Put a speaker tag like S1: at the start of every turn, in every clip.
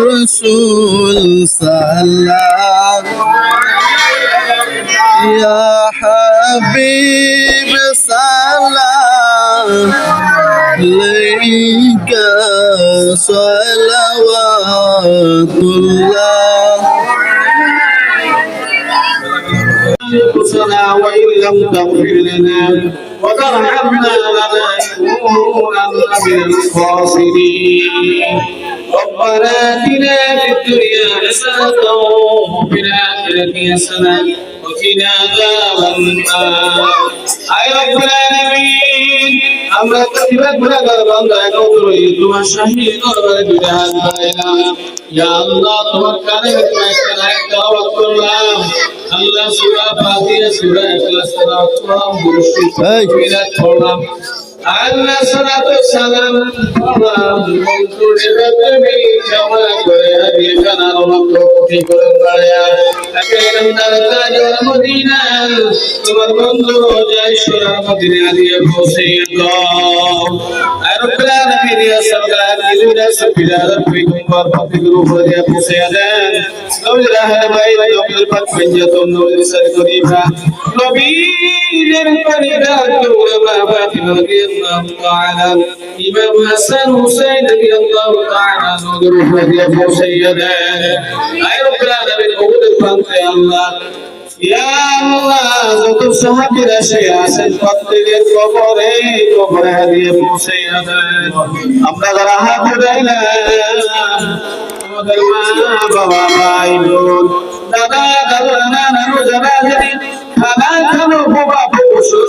S1: رسول سلام يا حبيب سلام عليك صلوات
S2: الله وإن لم تغفر لنا وترحمنا لنكونن من الخاسرين ربنا آتنا في الدنيا حسنة وفي الآخرة حسنة وقنا عذاب النار أي رب العالمين আমরা প্রতিবাদ গুণাগার বান্দা একত্র হয়ে তোমার শাহী দরবারে দুই হাত বাড়াইলাম ইয়া আল্লাহ তোমার কানে একটা লাইক দাওয়াত করলাম আল্লাহ সূরা ফাতিহা সূরা ইখলাস তেলাওয়াত করলাম দুরূদ
S1: এই।
S2: মিলাদ পড়লাম আল্লাহ সালাতু সালাম করলাম মন্ত্রে তুমি রক্ত কোটি করে বাড়ায়া তাকে নাম তাজুল মদিনা তোমার বন্ধু জয় সুরার মদিনা দিয়ে পৌঁছে দাও। আর রব্বুল সরকার ইজুরা সফিরা রব্বিকুম বারকাতুহু উপরে দিয়ে পৌঁছে দেন। নবীর আহলে নবীর পাক পঞ্জাতন নবীর সর করিবা নবীর পরিদা তুলমা ফাতিমা রাদিয়াল্লাহু তাআলা। ইমাম হাসান হুসাইন রাদিয়াল্লাহু তাআলা নবীর উপরে দিয়ে দেন। আয় রব্বুল আলামিন ওদের প্রান্তে আল্লাহ। ইয়া আল্লাহ, যত সাহাবীরা সে আছেন প্রত্যেকের কবরে কবরে দিয়ে পৌঁছে দেন আমরা যারা হাত উঠাইলাম আমাদের মা, বাবা, ভাই, বোন, দাদা দাদা, নানু যারা যদি খানা, খানো, বাবা শ্বশুর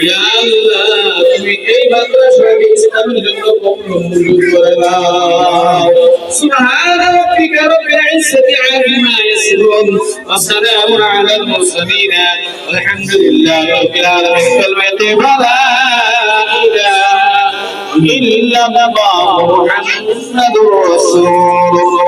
S2: ইয়া আল্লাহ তুমি এই মাদ্রাসাকে ইসলামের জন্য কবুল মঞ্জুর করে দাও সুবহান রাব্বিকা রাব্বিল ইজ্জাতি আম্মা ইয়াসিফুন ওয়া সালামুন আলাল মুরসালিন আলহামদুলিল্লাহি রাব্বিল আলামিন কালমাতে লা ইলাহা ইল্লাল্লাহু মুহাম্মাদুর রাসূলুল্লাহ